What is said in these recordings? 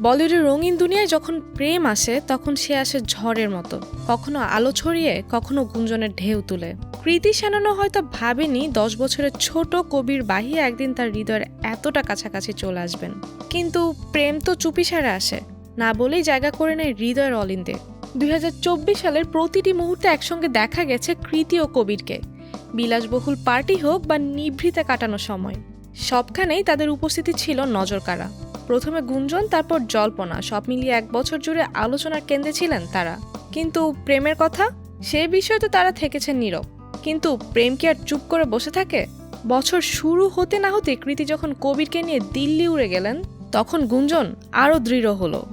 বলিউডের রঙিন দুনিয়ায় যখন প্রেম আসে, তখন সে আসে ঝড়ের মতো। কখনো আলো ছড়িয়ে, কখনো গুঞ্জনের ঢেউ তুলে। কৃতি সেনানো হয়তো ভাবেনি দশ বছরের ছোট কবির বাহিয়ে একদিন তার হৃদয়ের এতটা কাছাকাছি চলে আসবেন। কিন্তু প্রেম তো চুপিসারে আসে। না বলেই জায়গা করে নেয় হৃদয়ের অলিন্দে। দুই হাজার চব্বিশ সালের প্রতিটি মুহূর্তে একসঙ্গে দেখা গেছে কৃতি ও কবিরকে। বিলাসবহুল পার্টি হোক বা নিভৃতে কাটানো সময়। সবখানেই তাদের উপস্থিতি ছিল নজরকাড়া। প্রথমে গুঞ্জন, তারপর জল্পনা। সব মিলিয়ে এক বছর জুড়ে আলোচনার কেন্দ্রে ছিলেন তারা। কিন্তু প্রেমের কথা? সে বিষয়ে তো তারা থেকেছেন নীরব। কিন্তু প্রেম কি আর চুপ করে বসে থাকে? বছর শুরু হতে না হতে কৃতি যখন কবিরকে নিয়ে দিল্লি উড়ে গেলেন, তখন গুঞ্জন আরও দৃঢ় হলো।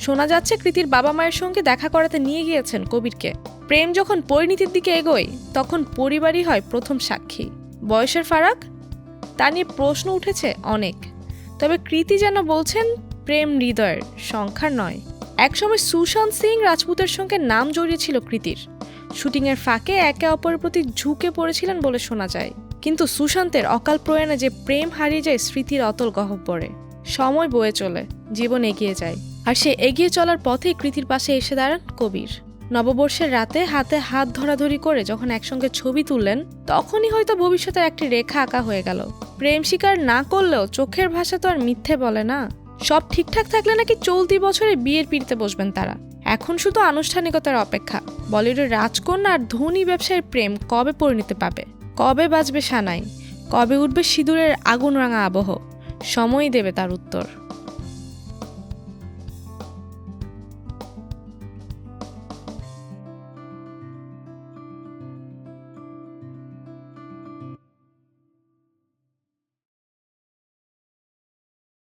শোনা যাচ্ছে কৃতির বাবা মায়ের সঙ্গে দেখা করাতে নিয়ে গিয়েছেন কবিরকে। প্রেম যখন পরিণতির দিকে এগোয়, তখন পরিবারই হয় প্রথম সাক্ষী। বয়সের ফারাক? তা নিয়ে প্রশ্ন উঠেছে অনেক। তবে কৃতি যেন বলছেন, প্রেম হৃদয়ের সংখ্যার নয়। একসময় সুশান্ত সিং রাজপুতের সঙ্গে নাম জড়িয়েছিল কৃতির। শুটিংয়ের ফাঁকে একে অপরের প্রতি ঝুঁকে পড়েছিলেন বলে শোনা যায়। কিন্তু সুশান্তের অকাল প্রয়াণে যে প্রেম হারিয়ে যায়, স্মৃতির অতল গহ্বরে সময় বয়ে চলে, জীবন এগিয়ে যায়। আর সে এগিয়ে চলার পথেই কৃতির পাশে এসে দাঁড়ান কবির। নববর্ষের রাতে হাতে হাত ধরাধরি করে যখন একসঙ্গে ছবি তুললেন, তখনই হয়তো ভবিষ্যতের একটি রেখা আঁকা হয়ে গেল। প্রেম স্বীকার না করলেও চোখের ভাষা তো আর মিথ্যে বলে না। সব ঠিকঠাক থাকলে নাকি চলতি বছরে বিয়ের পিড়িতে বসবেন তারা। এখন শুধু আনুষ্ঠানিকতার অপেক্ষা। বলিউডের রাজকন্যা আর ধনী ব্যবসায়ীর প্রেম কবে পরিণতি পাবে? কবে বাজবে সানাই? কবে উঠবে সিঁদুরের আগুন রাঙা আবহ? সময়ই দেবে তার উত্তর।